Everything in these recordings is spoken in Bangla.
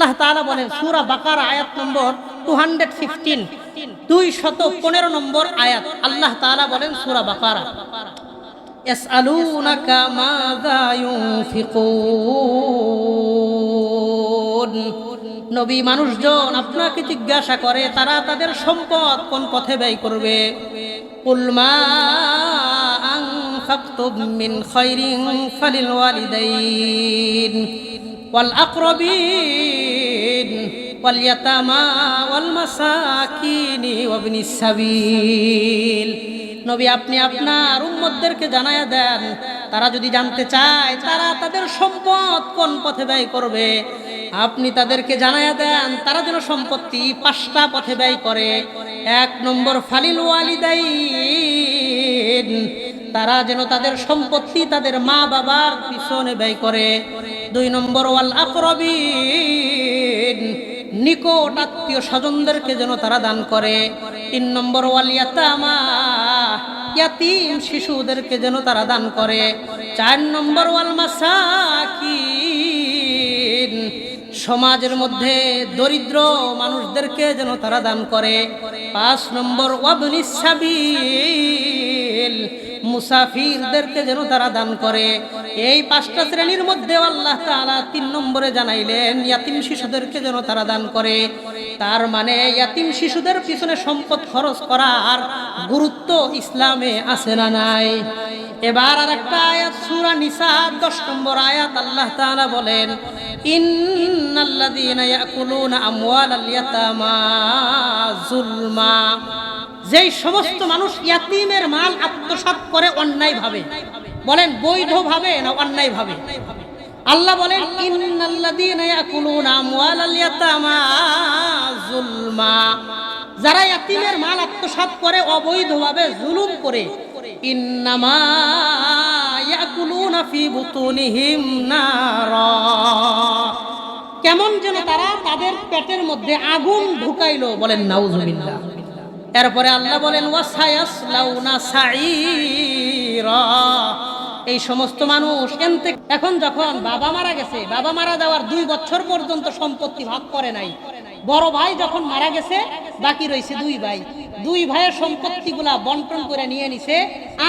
আল্লাহ তাআলা বলেন, সূরা বাকারা, আয়াত নম্বর 215 দুই শত পনেরো নম্বর আয়াত। আল্লাহ তাআলা বলেন, সূরা বাকারা ইউনফিকুন। নবী মানুষজন আপনাকে জিজ্ঞাসা করে, তারা তাদের সম্পদ কোন পথে ব্যয় করবে? কুল মা আনফাকতুম মিন খায়রিন ফালিল ওয়ালিদাইন। ইয়াতামা, ওয়াল মাসাকিন ওয়াবনিস সাবিল। নবী, আপনি আপনার উম্মতদেরকে জানায়া দেন, তারা যদি জানতে চায়, তারা তাদের সম্পদ কোন পথে ব্যয় করবে? আপনি তাদেরকে জানায়া দেন, তারা যেন সম্পত্তি পাঁচটা পথে ব্যয় করে। এক নম্বর, ফালিল ওয়ালিদাইন, তারা যেন তাদের সম্পত্তি তাদের মা বাবার পিছনে ব্যয় করে। দুই নম্বর, ওয়াল আকরবিন, নিকট আত্মীয় স্বজনদেরকে যেন তারা দান করে। তিন নম্বর, ওয়াল ইয়াতামা, ইয়াতিম শিশুদেরকে যেন তারা দান করে। চার নম্বর, ওয়াল মাসাকিন, সমাজের মধ্যে দরিদ্র মানুষদেরকে যেন তারা দান করে। পাঁচ নম্বর, ওয়াবনিস সাবিল মুসাফিরদেরকে যেন তারা দান করে। এই পাঁচটা শ্রেণির মধ্যে আল্লাহ তাআলা তিন নম্বরে জানাইলেন, ইয়াতিম শিশুদেরকে যেন তারা দান করে। তার মানে ইয়াতিম শিশুদের পিছনে সম্পদ খরচ করার গুরুত্ব ইসলামে আছে না নাই। এবার আর একটা আয়াত, সুরা নিসা 10 নম্বর আয়াত আল্লাহ তাআলা বলেন, ইন্নাল্লাযীনা ইয়াকুলুনা আমওয়ালাল ইয়াতামা যুলমা। যেই সমস্ত মানুষ ইয়াতিমের মাল আত্মসাৎ করে অন্যায় ভাবে। বলেন বৈধ ভাবে না অন্যায় ভাবে? আল্লাহ বলেন যারা ইয়াতিমের মাল আত্মসাৎ করে, অবৈধভাবে জুলুম করে ফি কেমন যেন তারা তাদের পেটের মধ্যে আগুন ঢুকাইলো, বলেন, নাউজুবিল্লাহ। এরপরে আল্লাহ বলেন এই সমস্ত মানুষ এখন যখন বাবা মারা গেছে, বাবা মারা যাওয়ার দুই বছর পর্যন্ত সম্পত্তি ভাগ করে নাই। বড় ভাই যখন মারা গেছে, বাকি রয়েছে দুই ভাই। দুই ভাইয়ের সম্পত্তিগুলা বন্টন করে নিয়ে নিছে।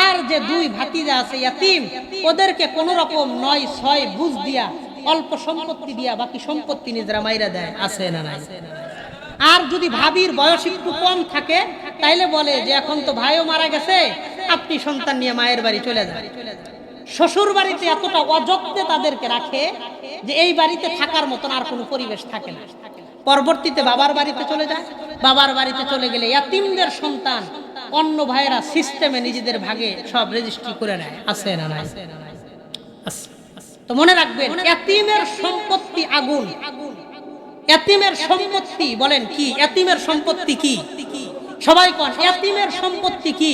আর যে দুই ভাতিজা আছে, ইয়াতিম, ওদেরকে কোন রকম নয় ছয় বুঝ দিয়া অল্প সম্পত্তি দিয়া বাকি সম্পত্তি নিজেরা মাইরা দেয়। আছে না নাই? আর যদি ভাবির বয়স একটু কম থাকে তাইলে বলে যে এখন তো ভাইও মারা গেছে আপনি সন্তান নিয়ে মায়ের বাড়ি চলে যান। শ্বশুর বাড়িতে এতটা অযত্নে তাদেরকে রাখে যে এই বাড়িতে থাকার মতন আর কোনো পরিবেশ থাকে না। পরবর্তীতে বাবার বাড়িতে চলে যায়। বাবার বাড়িতে চলে গেলে ইয়াতিমদের সন্তান অন্য ভাইয়েরা সিস্টেমে নিজেদের ভাগে সব রেজিস্ট্রি করে নেয়। আছে না নাই। তো মনে রাখবেন। ইয়াতিমের সম্পত্তি আগুন। এতিমের সম্পত্তি বলেন কি? এতিমের সম্পত্তি কি? সবাই কন? এতিমের সম্পত্তি কি?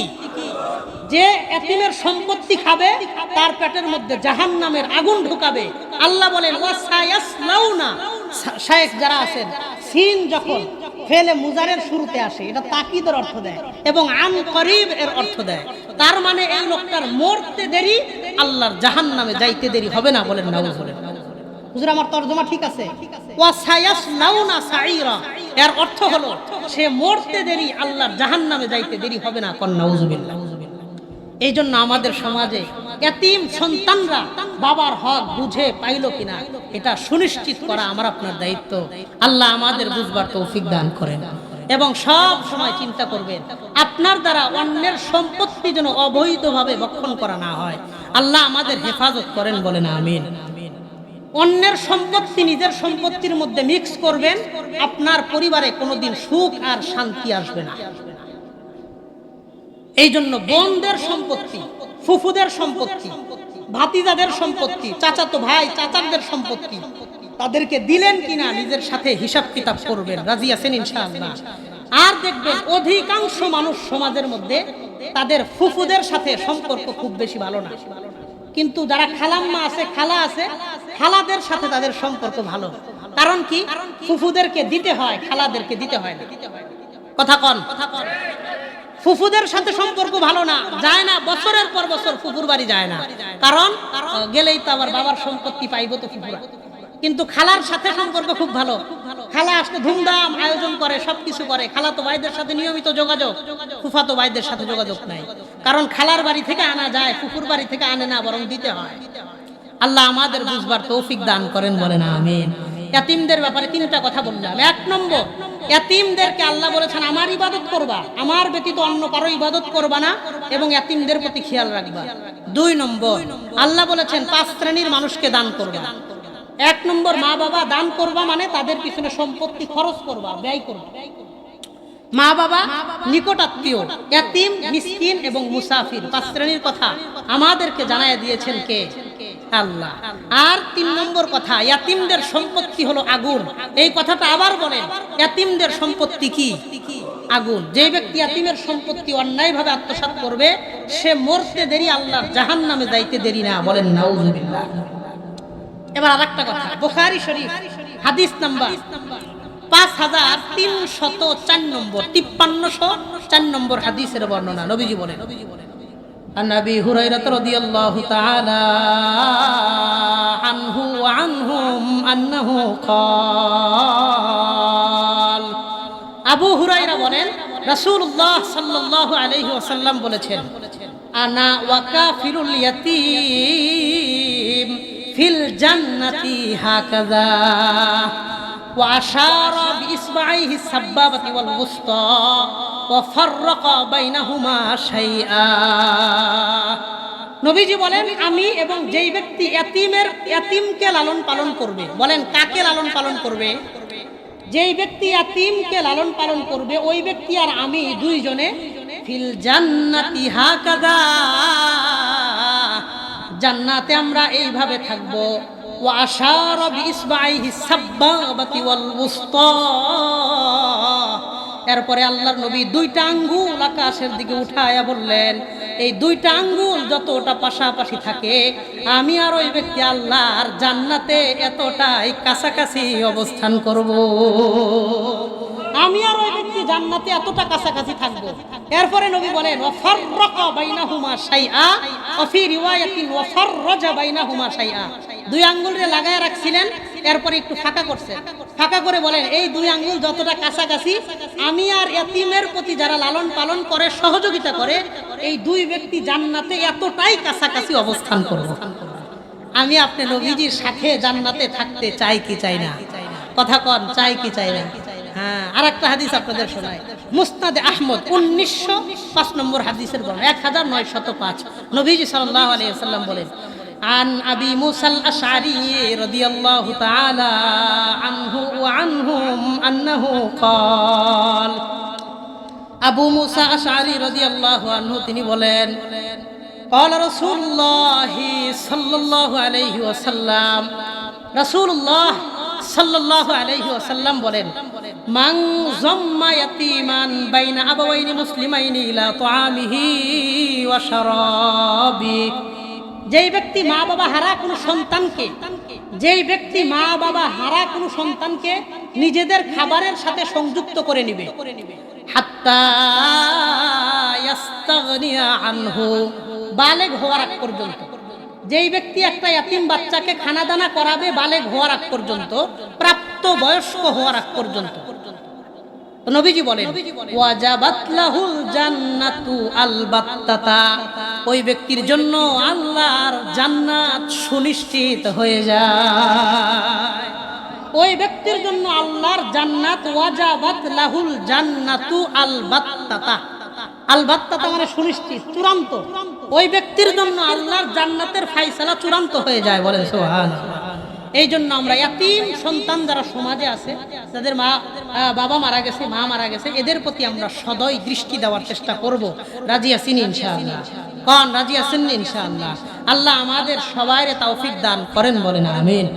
যে এতিমের সম্পত্তি খাবে, তার পেটের মধ্যে জাহান নামের আগুন ঢুকাবে। আল্লাহ বলেন শায়েখ যারা আছেন, সিন যখন ফেলে মুজারের শুরুতে আসে, এটা তাকিদের অর্থ দেয় এবং আন করিব এর অর্থ দেয়। তার মানে এই লোকটার মরতে দেরি, আল্লাহর জাহান নামে যাইতে দেরি হবে না বলেন, নাউজ বলেন হুজুর, আমার তর্জমা ঠিক আছে? এর অর্থ হলো, সে মরতে দেরি আল্লাহর জাহান্নামে যাইতে দেরি হবে না, কন্যা উজুবিল্লাহ এই জন্য আমাদের সমাজে এতিম সন্তানরা বাবার হক বুঝে পাইল কিনা, এটা সুনিশ্চিত করা আমার আপনার দায়িত্ব। আল্লাহ আমাদের বুঝবার তৌফিক দান করেন। এবং সব সময় চিন্তা করবেন, আপনার দ্বারা অন্যের সম্পত্তি যেন অবৈধভাবে বক্ষণ করা না হয়। আল্লাহ আমাদের হেফাজত করেন বলেন, আমিন। অন্যের সম্পত্তি নিজের সম্পত্তির মধ্যে মিক্স করবেন, আপনার পরিবারে কোনোদিন সুখ আর শান্তি আসবে না। এই জন্য বোনদের সম্পত্তি, ফুফুদের সম্পত্তি, ভাতিজাদের সম্পত্তি, চাচাতো ভাই চাচাদের সম্পত্তি, তাদেরকে দিলেন কিনা নিজের সাথে হিসাব কিতাব করবেন, রাজি আছেন ইনশাআল্লাহ। আর দেখবেন অধিকাংশ মানুষ সমাজের মধ্যে তাদের ফুফুদের সাথে সম্পর্ক খুব বেশি ভালো না। কিন্তু যারা খালাম্মা আছে, খালা আছে খালাদের সাথে তাদের সম্পর্ক ভালো। কারণ কি? ফুফুদেরকে দিতে হয়, খালাদেরকে দিতে হয় না। কথা কন। ফুফুদের সাথে সম্পর্ক ভালো না, যায় না, বছরের পর বছর ফুফুর বাড়ি যায় না। কারণ গেলেই তো আবার বাবার সম্পত্তি পাইবো তো ফুফুরা। কিন্তু খালার সাথে সম্পর্ক খুব ভালো। খালা আসলে ধুমধাম আয়োজন করে, সবকিছু করে। খালা তো ভাইদের সাথে নিয়মিত যোগাযোগ। ফুফা তো ভাইদের সাথে যোগাযোগ নাই। কারণ খালার বাড়ি থেকে আনা যায়, ফুফুর বাড়ি থেকে আনে না, বরং দিতে হয়। আল্লাহ আমাদের বুঝবার তৌফিক দান করেন, বলেন আমিন। এতিমদের ব্যাপারে তিনটা কথা বললাম। এক নম্বর এতিমদেরকে আল্লাহ বলেছেন, আমার ইবাদত করবা, আমার ব্যতীত অন্য কারও ইবাদত করবা না এবং এতিমদের প্রতি খেয়াল রাখবা। দুই নম্বর, আল্লাহ বলেছেন, পাঁচ শ্রেণির মানুষকে দান করবা। এক নম্বর মা বাবা দান করবা মানে তাদের পিছনে সম্পত্তি খরচ করবা, ব্যয় করবা। মা বাবা নিকট আত্মীয় এতিম মিসকিন এবং মুসাফির, পাঁচ শ্রেণির কথা আমাদেরকে জানায় দিয়েছেন কে? আল্লাহ। আর তিন নম্বর কথা, ইয়াতিমদের সম্পত্তি হলো আগুন। এই কথাটা আবার বলেন, ইয়াতিমদের সম্পত্তি কি? আগুন। যে ব্যক্তি ইয়াতিমের সম্পত্তি অন্যায়ভাবে আত্মসাৎ করবে, সে মরতে দেরি আল্লাহর জাহান নামে যাইতে দেরি না, বলেন নাউজুবিল্লাহ। এবার আর একটা কথা, বোখারি শরীফ, হাদিস নাম্বার পাঁচ হাজার তিনশত চার নম্বর তিপ্পান্নশো চার নম্বর হাদিসের বর্ণনা, নবীজি বলেন। عن ابي هريره رضي الله تعالى عنه وعنهم انه قال আবু হুরাইরা বলেন রাসূলুল্লাহ সাল্লাল্লাহু আলাইহি ওয়াসাল্লাম বলেছেন আনা ওয়াকাফিরুল ইয়াতীম ফিল জান্নাতি হাকাযা وأشار بإصبعيه السبابة والوسطى وفرق بينهما شيئا নবীজি বলেন, আমি এবং যেই ব্যক্তি এতিমের, এতিমকে লালন পালন করবে। বলেন, কাকে লালন পালন করবে? যেই ব্যক্তি এতিমকে লালন পালন করবে, ওই ব্যক্তি আর আমি দুইজনে জান্নাতে আমরা এইভাবে থাকব। ওয়া আশার বি সাব্বা সাব্বাবাতি উস্তা। এরপরে আল্লাহর নবী দুইটা আঙ্গুল আকাশের দিকে উঠায়া বললেন, এই দুইটা আঙ্গুল যতটা পাশাপাশি থাকে, আমি আর ওই ব্যক্তি আল্লাহর জান্নাতে এতটাই কাছাকাছি অবস্থান করব। আমি আর ওই ব্যক্তি জান্নাতে এতটা কাছাকাছি থাকব। এরপরে নবী বলেন ওয়াফাররাকা বাইনাহুমা শাইআ, ওয়া ফি রিওয়ায়াতিন ওয়াফাররাজা বাইনাহুমা শাইআ। দুই আঙ্গুলে লাগায় রাখছিলেন এরপরে একটু ফাঁকা করছেন ফাঁকা করে বলেন, এই দুই আঙ্গুল যতটা কাছাকাছি, আমি আর এতিমের প্রতি যারা লালন পালন করে, সহযোগিতা করে, এই দুই ব্যক্তি জান্নাতে এতটাই কাছাকাছি অবস্থান করব। আমি আপনি নবীজির সাথে জান্নাতে থাকতে চাই কি চাই না? কথা কন, চাই কি চাই না? হ্যাঁ আর একটা হাদিস আপনাদের শোনায় মুস্তাদে আহমদ, উনিশশো পাঁচ নম্বর হাদিসের বর্ণ এক হাজার নয় শত পাঁচ। নবীজি সাল্লাহ আলিয়া সাল্লাম বলেন عن أبي موسى الأشعري رضي الله تعالى عنه وعنهم أنه قال আবু মুসা আশারি রাদিয়াল্লাহু আনহু তিনি বলেন قال رسول الله صلى الله عليه وسلم رسول الله صلى الله عليه وسلم বলেন মান জাম্মা ইয়াতীমান বাইনা আবাওয়াইনি মুসলিমাইনি ইলা তুআমিহি ওয়া শারাবি যেই ব্যক্তি মা বাবা হারা কোনো সন্তানকে, যেই ব্যক্তি মা বাবা হারা কোনো সন্তানকে নিজেদের খাবারের সাথে সংযুক্ত করে নিবে। বালেগ হওয়ার আগ পর্যন্ত। যেই ব্যক্তি একটা ইয়াতিম বাচ্চাকে খানা দানা করাবে, বালেগ হওয়ার আগ পর্যন্ত, প্রাপ্ত বয়স্ক হওয়ার আগ পর্যন্ত। নবীজি বলেন, ওয়াজাবাত লাহুল জান্নাতু আলবাত্তাতা ওই ব্যক্তির জন্য আল্লাহর জান্নাত সুনিশ্চিত হয়ে যায়। ওই ব্যক্তির জন্য আল্লাহর জান্নাত ওয়াজাবাত লাহুল জান্নাতু আলবাত্তাতা। আলবাত্তাতা মানে সুনিশ্চিত, চূড়ান্ত। ওই ব্যক্তির জন্য আল্লাহর জান্নাতের ফাইসালা চূড়ান্ত হয়ে যায় বলেন সুবহানাল্লাহ। এই জন্য আমরা এতিম সন্তান যারা সমাজে আছে, যাদের মা বাবা মারা গেছে, মা মারা গেছে, এদের প্রতি আমরা সদয় দৃষ্টি দেওয়ার চেষ্টা করব। রাজি আছেন ইনশাআল্লাহ। কন, রাজি আছেন ইনশাআল্লাহ? আল্লাহ আমাদের সবাইরে তৌফিক দান করেন বলেন, আমিন।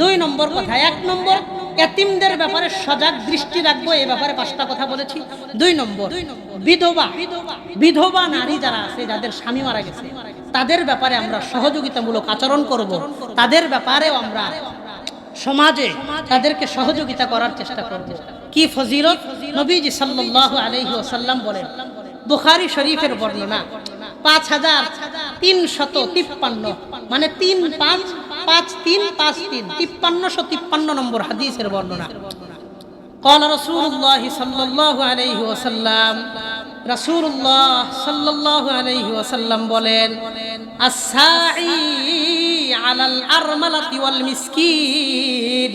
দুই নম্বর কথা, এক নম্বর, এতিমদের ব্যাপারে সজাগ দৃষ্টি রাখব, এ ব্যাপারে পাঁচটা কথা বলেছি। দুই নম্বর, বিধবা বিধবা নারী যারা আছে, যাদের স্বামী মারা গেছে, তাদের ব্যাপারে আমরা সহযোগিতামূলক আচরণ করব। তাদের ব্যাপারেও আমরা সমাজে তাদেরকে সহযোগিতা করার চেষ্টা করব। কি ফজিলত? নবীজি সাল্লাল্লাহু আলাইহি ওয়াসাল্লাম বলেন, বুখারী শরীফের বর্ণনা পাঁচ হাজার তিনশত তিপ্পান্ন মানে তিন পাঁচ পাঁচ তিন পাঁচ তিন তিপ্পান্নশো তিপ্পান্ন নম্বর হাদিসের বর্ণনা قال رسول الله صلى الله عليه وسلم رسول الله صلى الله عليه وسلم বলেন الساعي على الأرملة والمسكين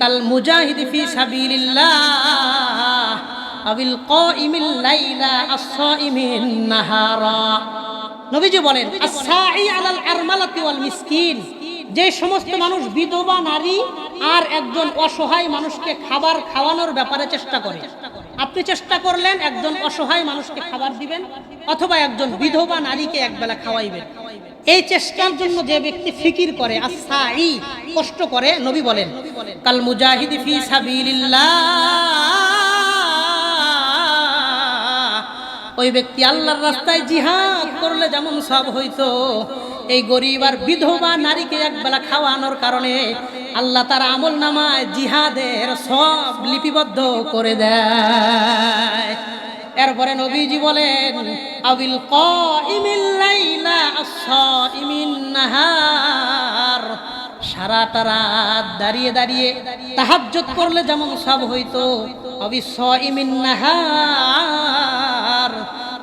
كالمجاهد في سبيل الله আবিল কাইমিল লাইলা নাহারা। নবীজি বলেন আলাল আরমালাতি ওয়াল মিসকিন। যে সমস্ত মানুষ বিধবা, নারী আর একজন অসহায় মানুষকে খাবার খাওয়ানোর ব্যাপারে চেষ্টা করে। আপনি চেষ্টা করলেন একজন অসহায় মানুষকে খাবার দিবেন, অথবা একজন বিধবা নারীকে একবেলা খাওয়াইবেন। এই চেষ্টার জন্য যে ব্যক্তি ফিকির করে আসাই কষ্ট করে, নবী বলেন, কাল মুজাহিদি ফি সাবিলিল্লাহ। ওই ব্যক্তি আল্লাহর রাস্তায় জিহাদ করলে যেমন সব হইতো, এই গরিব আর বিধবা নারীকে একবেলা খাওয়ানোর কারণে আল্লাহ তার আমল নামায় জিহাদের সব লিপিবদ্ধ করে দেয়। এরপরে নবীজি বলেন, আবিল কাইমিল লাইলা আস-সাইমিন নাহার। সারাটা রাত দাঁড়িয়ে দাঁড়িয়ে তাহাজ্জুদ করলে যেমন সব হইতো। নাহার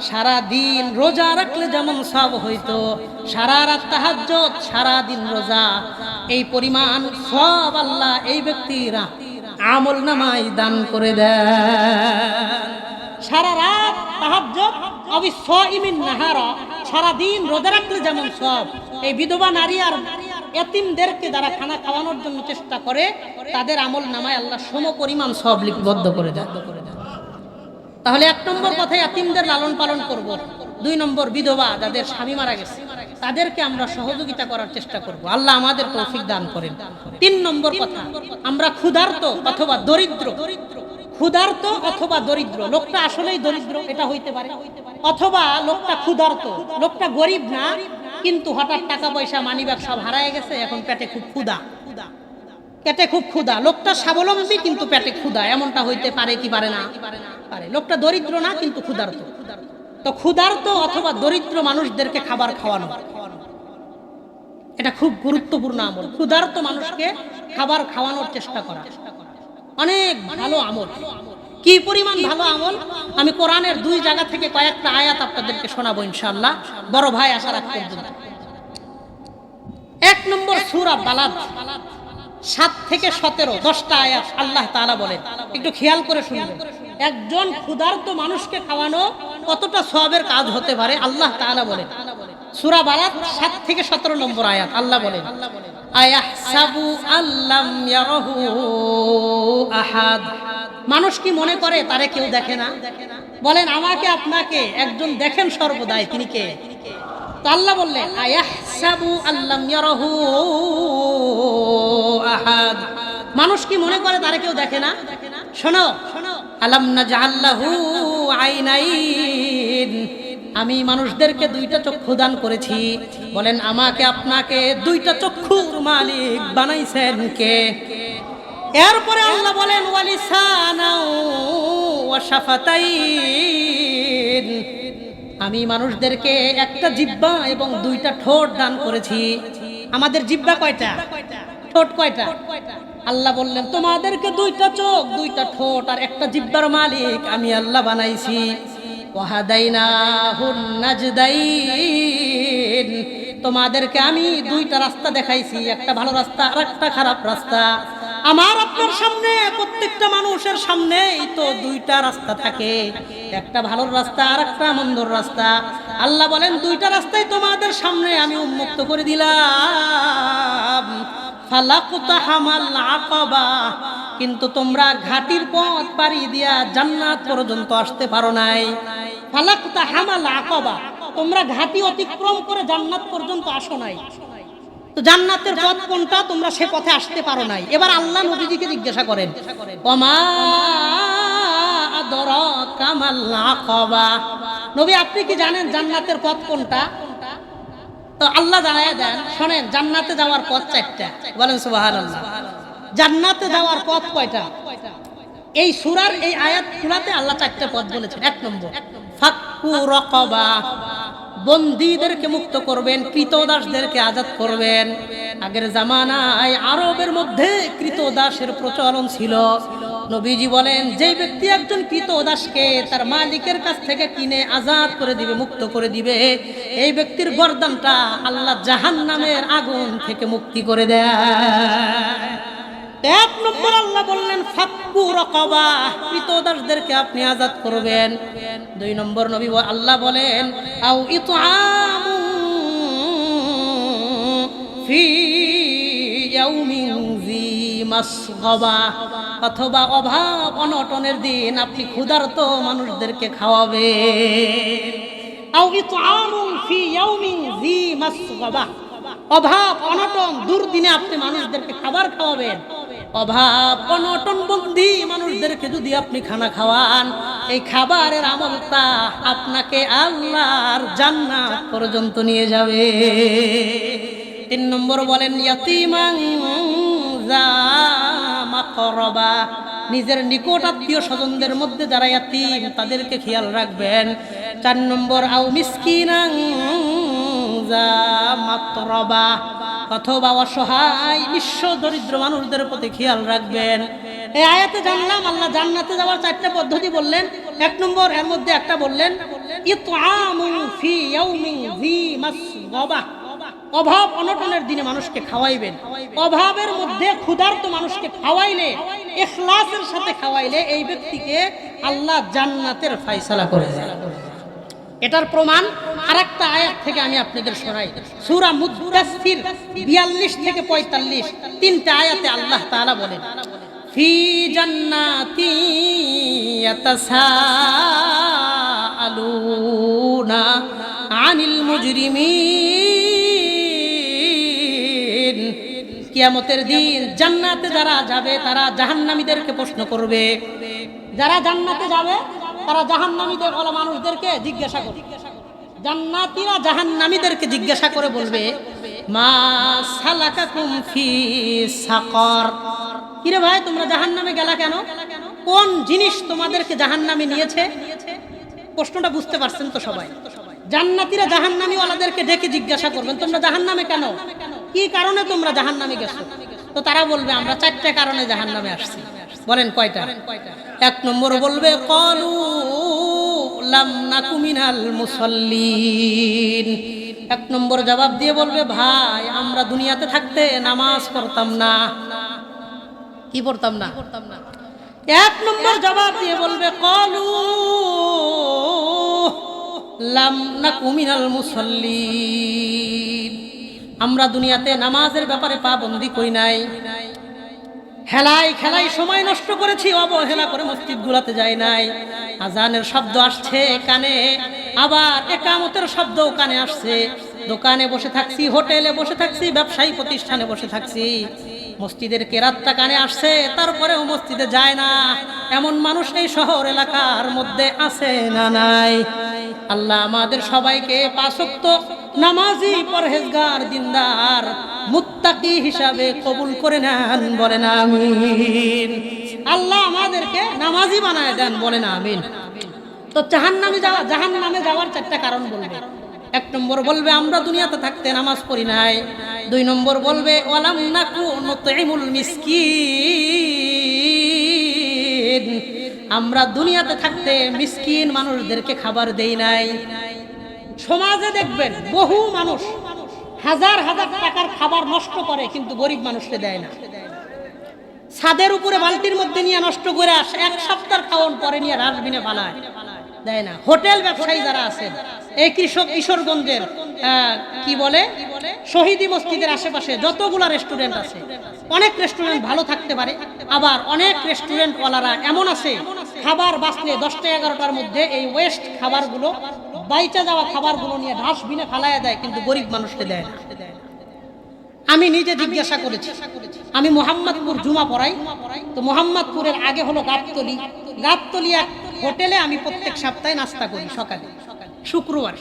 সারা দিন রোজা রাখলে যেমন সব হইতো। সারা রাত তাহাজ্জুদ সারা দিন রোজা। এই পরিমাণ সব আল্লাহ এই ব্যক্তিরা আমল নামাই দান করে দেয় সারা রাত তাহাজ্জুদ অবিস্মিন নাহারা সারা দিন রোজা রাখলে যেমন সব। এই বিধবা নারী আর এতিমদেরকে যারা খানা খাওয়ানোর জন্য চেষ্টা করে, তাদের আমল নামায় আল্লাহ সম পরিমাণ সব লিপিবদ্ধ করে দেয় তাহলে এক নম্বর কথায় এতিমদের লালন পালন করব। দুই নম্বর বিধবা যাদের স্বামী মারা গেছে, তাদেরকে আমরা সহযোগিতা করার চেষ্টা করব। আল্লাহ আমাদের তৌফিক দান করেন। তিন নম্বর কথা, আমরা ক্ষুধার্ত অথবা দরিদ্র ক্ষুধার্ত অথবা দরিদ্র? লোকটা আসলেই দরিদ্র, এটা হইতে পারে। অথবা লোকটা ক্ষুধার্ত, লোকটা গরিব না, কিন্তু হঠাৎ টাকা পয়সা মানিব্যাগ সব হারায় গেছে, এখন পেটে খুব ক্ষুধা। পেটে খুব ক্ষুধা। লোকটা স্বাবলম্বী, কিন্তু পেটে ক্ষুধা। এমনটা হইতে পারে কি পারে না? পারে। লোকটা দরিদ্র না, কিন্তু ক্ষুধার্ত। তো ক্ষুধার্ত অথবা দরিদ্র মানুষদেরকে খাবার খাওয়ানো। এটা খুব গুরুত্বপূর্ণ আমল। ক্ষুধার্ত মানুষকে খাবার খাওয়ানোর চেষ্টা করা। অনেক ভালো আমল। কি পরিমাণ ভালো আমল? আমি কোরআনের দুই জায়গা থেকে কয়েকটা আয়াত আপনাদেরকে শোনাবো ইনশাল্লাহ বড় ভাই আগ পর্যন্ত এক নম্বর সুরা বালাদ। সাত থেকে সতেরো, দশটা আয়াত আল্লাহ তাআলা বলেন। একটু খেয়াল করে শুনবেন। একজন ক্ষুধার্ত মানুষকে খাওয়ানো কতটা সবের কাজ হতে পারে? আল্লাহ তাআলা বলেন। সুরা বালাদ সাত থেকে সতেরো নম্বর আয়াত আল্লাহ বলেন। আল্লাম ইয়ারাহু মানুষ কি মনে করে, তারে কেউ দেখে না? বলেন, আমাকে, আপনাকে, একজন দেখেন সর্বদাই, তিনি কে? তো আল্লাহ বললেন আহাদ। মানুষ কি মনে করে, তারে কেউ দেখে না? শোনো, আলাম নাজআল্লাহু আইনাইন। আমি মানুষদেরকে দুইটা চক্ষু দান করেছি। বলেন, আমাকে, আপনাকে দুইটা চক্ষুর মালিক বানাইছেন কে? এরপরে আল্লাহ বলেন আমি মানুষদেরকে একটা জিব্বা এবং দুইটা ঠোঁট দান করেছি। আমাদের জিব্বা কয়টা? ঠোঁট কয়টা? আল্লাহ বললেন, তোমাদেরকে দুইটা চোখ, দুইটা ঠোঁট আর একটা জিব্বার মালিক আমি আল্লাহ বানাইছি। তোমাদেরকে আমি দুইটা রাস্তা দেখাইছি, একটা ভালো রাস্তা আর একটা খারাপ রাস্তা। আমার আপনার সামনে, প্রত্যেকটা মানুষের সামনেই তো দুইটা রাস্তা থাকে। একটা ভালো রাস্তা আর একটা মন্দর রাস্তা। আল্লাহ বলেন, দুইটা রাস্তাই তোমাদের সামনে আমি উন্মুক্ত করে দিলাম। কিন্তু তোমরা ঘাটির পথ পাড়ি দিয়া জান্নাত পর্যন্ত আসতে পারো নাই। ফালাকুতা হামাল আকাবা। তোমরা ঘাটি অতিক্রম করে জান্নাত পর্যন্ত আসো নাই। তো জান্নাতের পথ কোনটা? তোমরা সে পথে আসতে পারো নাই। এবার আল্লাহ নবীজিকে জিজ্ঞাসা করেন নবী, আপনি কি জানেন জান্নাতের পথ কোনটা? আল্লাহ জানায় দেন, শোনেন, জান্নাতে যাওয়ার পথ বলেন যাওয়ার পথ কয়টা? এই সুরার এই আয়াত আল্লাহ চারটা পথ বলেছেন। এক নম্বর বন্দীদেরকে মুক্ত করবেন, কৃতদাসদেরকে আজাদ করবেন। আগের জামানায় আরবের মধ্যে কৃতদাসের প্রচলন ছিল। নবীজি বলেন যে ব্যক্তি একজন কৃতদাসকে তার মালিকের কাছ থেকে কিনে আজাদ করে দিবে, মুক্ত করে দিবে, এই ব্যক্তির গর্দানটা আল্লাহ জাহান নামের আগুন থেকে মুক্তি করে দেয়। এক নম্বর আল্লাহ বললেন, ফাক্কু রকবা কৃতদাসদেরকে আপনি আজাদ করবেন। দুই নম্বর নবী আল্লাহ বলেন, আও ইতআমু ফি ইয়াউমিন জি অথবা অভাব অনটনের দিন আপনি ক্ষুধার্ত মানুষদেরকে খাওয়াবেন। আও ইতআমুন ফি ইয়াউমিন জি অভাব অনটন দুর্দিনে আপনি মানুষদেরকে খাবার খাওয়াবেন। অভাব, অনটন বন্দি মানুষদেরকে যদি আপনি খানা খাওয়ান, এই খাবারের আমলটা আপনাকে আল্লাহর জান্নাত পর্যন্ত নিয়ে যাবে। তিন নম্বর বলেন নিজের নিকট আত্মীয় স্বজনদের মধ্যে যারা ইয়াতিম, তাদেরকে খেয়াল রাখবেন। চার নম্বর আউ মিসকিনাং অথবা অসহায় নিঃস্ব দরিদ্র মানুষদের প্রতি খেয়াল রাখবেন। এই আয়াতে জানলাম, আল্লাহ জান্নাতে যাওয়ার চারটা পদ্ধতি বললেন। এক নম্বর, এর মধ্যে একটা বললেন অভাব অনটনের দিনে মানুষকে খাওয়াইবেন। অভাবের মধ্যে ক্ষুধার্ত মানুষকে খাওয়াইলে ইখলাসের সাথে খাওয়াইলে এই ব্যক্তিকে আল্লাহ জান্নাতের ফয়সালা করে এটার প্রমাণ আরেকটা আয়াত থেকে আমি আপনাদের শোনাই। সূরা মুদাসসির 42 থেকে 45 তিনটা আয়াতে আল্লাহ তাআলা বলেন, ফি জান্নাতি ইয়াতাসাআলুনা আনিল মুজরিমিন। কিয়ামতের দিন জান্নাতে যারা যাবে, তারা জাহান্নামীদেরকে প্রশ্ন করবে। যারা জান্নাতে যাবে, তারা জাহান্নামীদের বলা মানুষদেরকে জিজ্ঞাসা করবে। জান্নাতীরা জাহান্নামীদেরকে জিজ্ঞাসা করে বলবে, মা সালাকাকুম ফি সাকর? কিরে ভাই, তোমরা জাহান্নামে গেলা কেন? কোন জিনিস তোমাদেরকে জাহান্নামে নিয়েছে? প্রশ্নটা বুঝতে পারছেন তো সবাই। জান্নাতীরা জাহান্নামী ওয়ালাদেরকে ডেকে জিজ্ঞাসা করবেন, তোমরা জাহান্নামে কেন? কি কারণে তোমরা জাহান্নামে গেছো? তো তারা বলবে, আমরা চারটে কারণে জাহান্নামে আসছি। বলেন কয়টা? এক নম্বর বলবে, কলু লাম নাকু মিনাল মুসল্লিন। এক নম্বর জবাব দিয়ে বলবে, ভাই, আমরা দুনিয়াতে থাকতে নামাজ পড়তাম না। কি পড়তাম না? এক নম্বর জবাব দিয়ে বলবে, কলু লাম নাকু মিনাল মুসল্লিন। আমরা দুনিয়াতে নামাজের ব্যাপারে পাবন্দি করি নাই। হেলাই খেলাই, সময় নষ্ট করেছি, অবহেলা করে মসজিদ গুলাতে যাই নাই। আজানের শব্দ আসছে কানে, আবার একামতের শব্দও কানে আসছে। দোকানে বসে থাকছি, হোটেলে বসে থাকছি, ব্যবসায়ী প্রতিষ্ঠানে বসে থাকছি। মসজিদের কেরাতটা কানে আসছে, তারপরেও মসজিদে যায় না। এমন মানুষ এই শহর এলাকার মধ্যে আছে না নাই? আল্লাহ আমাদের সবাইকে পাশক্ত নামাজি পরহেজগার দিনদার মুত্তাকি হিসাবে কবুল করে নেন, বলেন আমিন। আল্লাহ আমাদেরকে নামাজি বানায় দেন, বলেন আমিন। তো জাহান্নামে যাওয়া জাহান নামে যাওয়ার চারটা কারণ বলবে। এক নম্বর বলবে, আমরা দুনিয়াতে থাকতে নামাজ পড়ি নাই। দুই নম্বর বলবে, ওয়ালাম নাকু নুতইমুল মিসকিন। আমরা দুনিয়াতে থাকতে মিসকিন মানুষদেরকে খাবার দেই নাই। সমাজে দেখবেন বহু মানুষ হাজার হাজার টাকার খাবার নষ্ট করে, কিন্তু গরিব মানুষকে দেয় না। ছাদের উপরে বালতির মধ্যে নিয়ে নষ্ট করে আসে, এক সপ্তাহ খাওয়ান পরে নিয়ে ডাস্টবিনে পালায়। দেয় না। হোটেল ব্যবসায়ী যারা আছেন, এই কৃষক কিশোরগঞ্জের কি বলে? শহীদি মসজিদের আশেপাশে যতগুলা রেস্টুরেন্ট আছে, অনেক রেস্টুরেন্ট ভালো থাকতে পারে, আবার অনেক রেস্টুরেন্ট ওয়ালারা এমন আছে, খাবার বাঁচলে দশটা এগারোটার মধ্যে এই ওয়েস্ট খাবারগুলো বাইচা যাওয়া খাবারগুলো নিয়ে ডাস্টবিনে ফালাইয়া দেয়, কিন্তু গরিব মানুষকে দেয় না। আমি নিজে জিজ্ঞাসা করেছি, আমি মোহাম্মদপুর জুমা পড়াই। তো মোহাম্মদপুরের আগে হলো গাবতলি। গাবতলি এক হোটেলে আমি প্রত্যেক সপ্তাহে নাস্তা করি সকালে, শুক্রবার।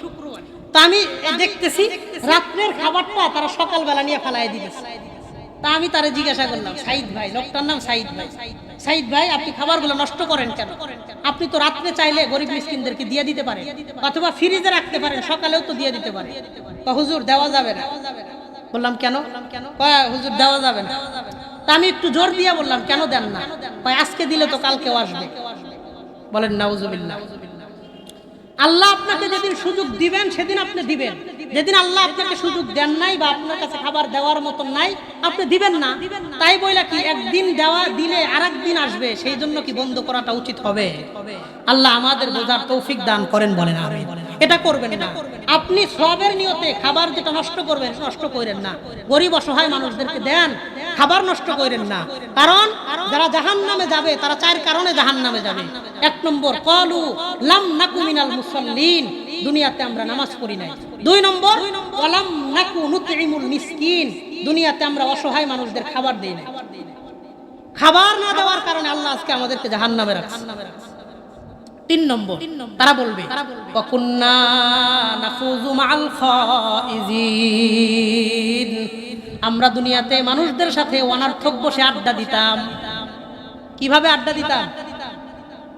তা আমি দেখতেছি, রাত্রের খাবারটা তারা সকালবেলা নিয়ে ফেলায় দিতেছে। তা আমি তারে জিজ্ঞাসা করলাম, সাইদ ভাই, লোকটার নাম সাইদ ভাই। সাইদ ভাই, আপনি খাবারগুলো নষ্ট করেন কেন? আপনি তো রাত্রে চাইলে গরিব মিসকিনদেরকে দিয়ে দিতে পারেন, অথবা ফ্রিজে রাখতে পারেন, সকালেও তো দিয়ে দিতে পারেন। হুজুর, দেওয়া যাবে না। বললাম, কেন? হুজুর, দেওয়া যাবে না। তা আমি একটু জোর দিয়ে বললাম, কেন দেন না? আজকে দিলে তো কালকেও আসবে। বলেন, নাউজুবিল্লাহ। আল্লাহ আপনাকে যেদিন সুযোগ দিবেন, সেদিন আপনি দিবেন। যেদিন আল্লাহ আপনাকে সুযোগ দেন নাই বা আপনার কাছে খাবার দেওয়ার মতন নাই আপনি দিবেন না। তাই বইলা কি একদিন দেওয়া দিলে আর দিন আসবে সেই জন্য কি বন্ধ করাটা উচিত হবে? আল্লাহ আমাদের বোঝার তৌফিক দান করেন বলেন আমি এটা করবেন না। আপনি সবের নিয়তে খাবার যেটা নষ্ট করবেন নষ্ট করেন না। গরিব অসহায় মানুষদেরকে দেন খাবার নষ্ট করেন না। কারণ যারা জাহান নামে যাবে তারা চার কারণে জাহান নামে যাবে। এক নম্বর কলু লাম নাকু মিনাল মুসল্লিন। দুনিয়াতে আমরা নামাজ পড়ি নাই। দুই নম্বর, ওয়ালাম নাকু নুতইমুল মিসকিন। দুনিয়াতে আমরা অসহায় মানুষদের খাবার দেই না খাবার না দেওয়ার কারণে আল্লাহ আজকে আমাদেরকে জাহান নামে রাখছে। তিন নম্বর, তারা বলবে, ওয়াকুন্না নাফুজু মাআল খাইজিন। আমরা দুনিয়াতে মানুষদের সাথে অনার্থক বসে আড্ডা দিতাম। কীভাবে আড্ডা দিতাম ওয়াকুন্না নাখুজু মাআল খাইজিন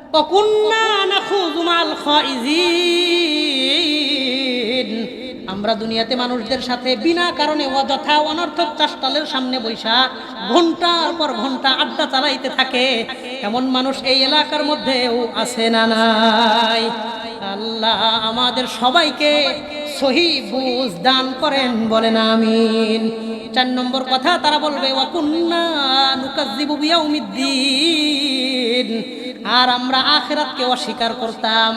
আমরা দুনিয়াতে মানুষদের সাথে বিনা কারণে অযথা অনর্থক চাষটালের সামনে বৈশা ঘণ্টার পর ঘণ্টা আড্ডা চালাইতে থাকে। এমন মানুষ এই এলাকার মধ্যেও আছে না নাই? আল্লাহ আমাদের সবাইকে সহি বুঝ দান করেন, বলেন আমিন। চার নম্বর কথা, তারা বলবে, ওয়াকুন্না নুকাজ্জিবু বিয়াউমিদ্দিন। আর আমরা আখিরাতকে অস্বীকার করতাম।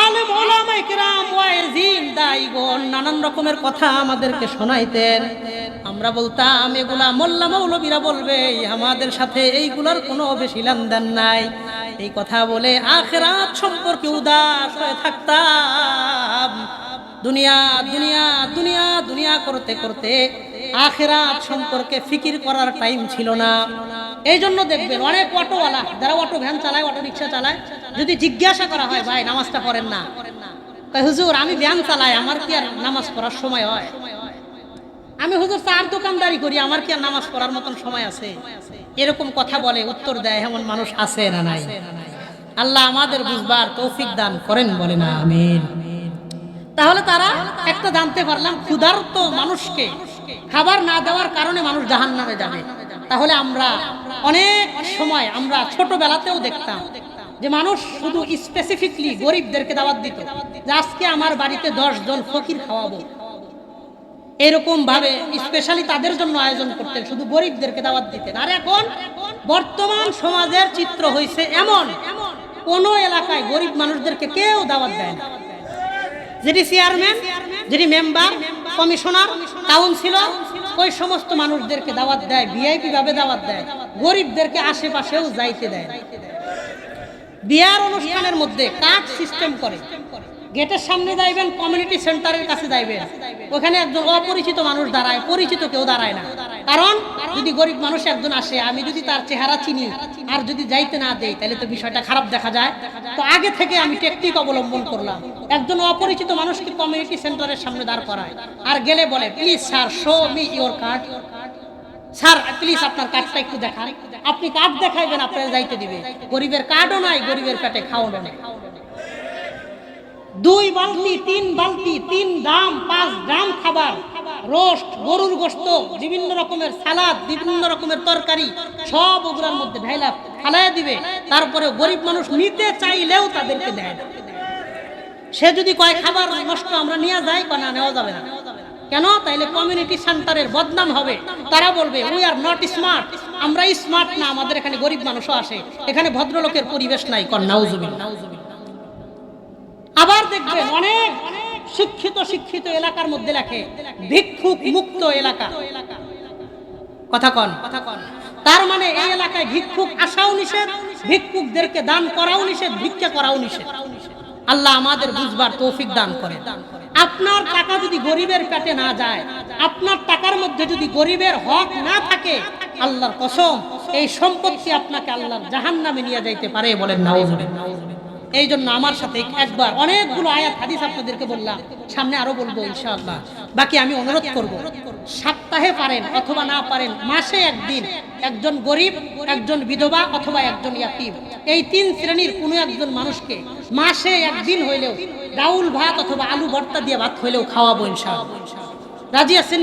আলেম ওলামা ইকরাম ওয়াইজিন, দাইগণ, নানান রকমের কথা আমাদেরকে শোনাইতেন। আমরা বলতাম, এগুলা মোল্লা মৌলবীরা বলবে, আমাদের সাথে এইগুলার কোনো বেশি লেনদেন নাই। এই কথা বলে আখেরাত সম্পর্কে উদাস হয়ে থাকতাম। দুনিয়া দুনিয়া দুনিয়া দুনিয়া করতে করতে আখেরাত সম্পর্কে ফিকির করার টাইম ছিল না। এই জন্য দেখবেন অনেক অটোওয়ালা, যারা অটো ভ্যান চালায়, অটো রিক্সা চালায়, যদি জিজ্ঞাসা করা হয়, ভাই, নামাজটা পড়েন না? হুজুর, আমি ভ্যান চালাই, আমার কি আর নামাজ পড়ার সময় হয়? আমি হুজুর, চার দোকানদারি করি, আমার কি আর নামাজ পড়ার মতন সময় আছে? এরকম কথা বলে, উত্তর দেয়, এমন মানুষ আছে না নাই? আল্লাহ আমাদের বুঝবার তৌফিক দান করেন বলে না আমিন। তাহলে তারা একটা জানতে পারলাম, ক্ষুধার্ত মানুষকে খাবার না দেওয়ার কারণে মানুষ জাহান নামে যাবে। তাহলে আমরা অনেক সময় আমরা ছোটবেলাতেও দেখতাম যে মানুষ শুধু স্পেসিফিকলি গরিবদেরকে দাওয়াত দিত যে আজকে আমার বাড়িতে দশ জন ফকির খাওয়াবো। এরকম ভাবে স্পেশালি তাদের জন্য আয়োজন করতেন, শুধু গরিবদেরকে দাওয়াত দিতেন। আর এখন বর্তমান সমাজের চিত্র হয়েছে এমন, কোন এলাকায় গরিব মানুষদেরকে কেউ দাওয়াত দেয় না। যেটি চেয়ারম্যান যেটি মেম্বার কমিশনার, কাউন্সিলর, ওই সমস্ত মানুষদেরকে দাওয়াত দেয় ভিআইপি ভাবে দাওয়াত দেয়, গরিবদেরকে আশেপাশেও যাইতে দেয়। বিয়ার অনুষ্ঠানের মধ্যে কাঠ সিস্টেম করে গেটের সামনে যাইবেন কমিউনিটি সেন্টারের কাছে যাইবেন ওখানে একজন অপরিচিত মানুষ দাঁড়ায়, পরিচিত কেউ দাঁড়ায় না। কারণ, যদি গরিব মানুষ একজন আসে, আমি যদি তার চেহারা চিনি, আর যদি যাইতে না দেই, তাহলে তো বিষয়টা খারাপ দেখা যায়। তো আগে থেকে আমি টেকনিক অবলম্বন করলাম। একজন অপরিচিত মানুষকে কমিউনিটি সেন্টারের সামনে দাঁড় করায়। আর গেলে বলে please sir show me your card sir please আপনার কার্ডটা একটু দেখান। আপনি কার্ড দেখাইবেন, আপনার যাইতে দিবে। গরিবের কার্ডও নাই, গরিবের পেটে খাওয়ানো নেই। দুই বালতি, তিন বালতি, তিন দাম পাঁচ দাম খাবার, রোস্ট, গরুর গোস্ত, বিভিন্ন রকমের সালাদ, বিভিন্ন রকমের তরকারি, সব ওগুলোর মধ্যে ঢাইলা ফালাই দিবে। তারপরে গরিব মানুষ নিতে চাইলেও তাদেরকে দেয় না। সে যদি কয়, খাবার নষ্ট আমরা নিয়ে যাই না, নেওয়া যাবে না। কেন? তাইলে কমিউনিটি সেন্টারের বদনাম হবে। তারা বলবে উই আর নট স্মার্ট আমরা স্মার্ট না, আমাদের এখানে গরিব মানুষও আসে। এখানে ভদ্রলোকের পরিবেশ নাই কন নাউজুবিল আবার দেখবেন অনেক শিক্ষিত শিক্ষিত এলাকার মধ্যে লেখে, ভিক্ষুক মুক্ত এলাকা। কথা কন। কথা কন তার মানে এই এলাকায় ভিক্ষুক আসাও নিষেধ, ভিক্ষুকদেরকে দান করাও নিষেধ, ভিক্ষা করাও নিষেধ। আল্লাহ আমাদের বুঝবার তৌফিক দান করে আপনার টাকা যদি গরিবের পেটে না যায়, আপনার টাকার মধ্যে যদি গরিবের হক না থাকে, আল্লাহর কসম, এই সম্পত্তি আপনাকে আল্লাহর জাহান নামে নিয়ে যাইতে পারে বলেন নাউজুবিল্লাহ এই জন্য আমার সাথে একবার অনেকগুলো আয়াত, হাদিস আপনাদেরকে বললাম। সামনে আরও বলব ইনশাআল্লাহ। বাকি আমি অনুরোধ করব, সপ্তাহে পারেন অথবা না পারেন, মাসে একদিন, একজন গরিব, একজন বিধবা অথবা একজন ইয়াতিম। এই তিন শ্রেণির কোনো একজন মানুষকে মাসে একদিন হইলেও, ডাউল ভাত অথবা আলু ভর্তা দিয়ে ভাত হইলেও খাওয়াবো ইনশাআল্লাহ। রাজি আছেন?